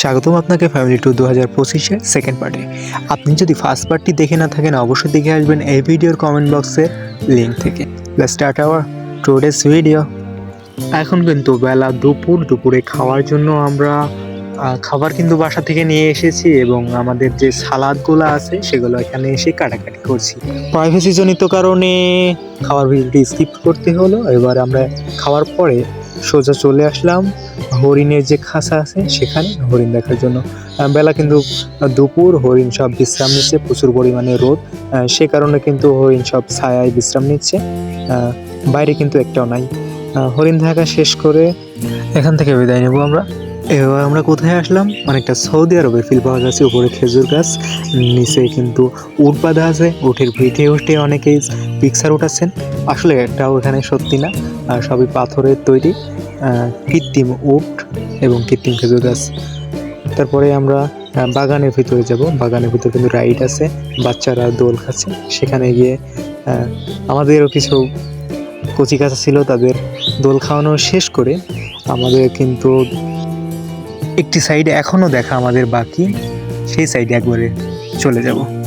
স্বাগতম আপনাকে family two দু হাজার পঁচিশের সেকেন্ড পার্টে আপনি যদি ফার্স্ট পার্টটি দেখে না থাকেন, অবশ্যই দেখে আসবেন এই ভিডিওর কমেন্ট বক্সে লিঙ্ক থেকে। স্টার্ট আওয়ার টুডেস ভিডিও এখন কিন্তু বেলা দুপুর, দুপুরে খাওয়ার জন্য আমরা খাবার কিন্তু বাসা থেকে নিয়ে এসেছি এবং আমাদের যে সালাদগুলো আছে, সেগুলো এখানে এসে কাটাকাটি করছি। প্রাইভেসি জনিত কারণে খাবার ভিডিওটি স্কিপ করতে হলো। এবার আমরা খাওয়ার পরে সোজা চলে আসলাম। হরিণের যে খাঁচা আছে সেখানে হরিণ দেখার জন্য। বেলা কিন্তু দুপুর, হরিণ সব বিশ্রাম নিচ্ছে, প্রচুর পরিমাণে রোদ। সে কারণে কিন্তু হরিণ সব ছায়ায় বিশ্রাম নিচ্ছে। বাইরে কিন্তু একটাও নাই। হরিণ দেখা শেষ করে এখান থেকে বিদায় নেব আমরা। এবার আমরা কোথায় আসলাম? অনেকটা সৌদি আরবের ফিল পাওয়া যাচ্ছে, উপরে খেজুর গাছ, নিচে কিন্তু উট বাঁধা আছে উঠের ভিটে উঠে অনেকেই পিকচার উঠাচ্ছেন। আসলে এটাও এখানে সত্যি না সবই পাথরের তৈরি কৃত্রিম উট এবং কৃত্রিম খেজুর গাছ। তারপরে আমরা বাগানের ভিতরে যাব, বাগানের ভিতরে কিন্তু রাইড আছে, বাচ্চারা দোল খাচ্ছে, সেখানে গিয়ে আমাদেরও কিছু কচি কাছা ছিল, তাদের দোল খাওয়ানো শেষ করে আমাদের কিন্তু একটি সাইড এখনও দেখা আমাদের বাকি সেই সাইডে একবারে চলে যাব।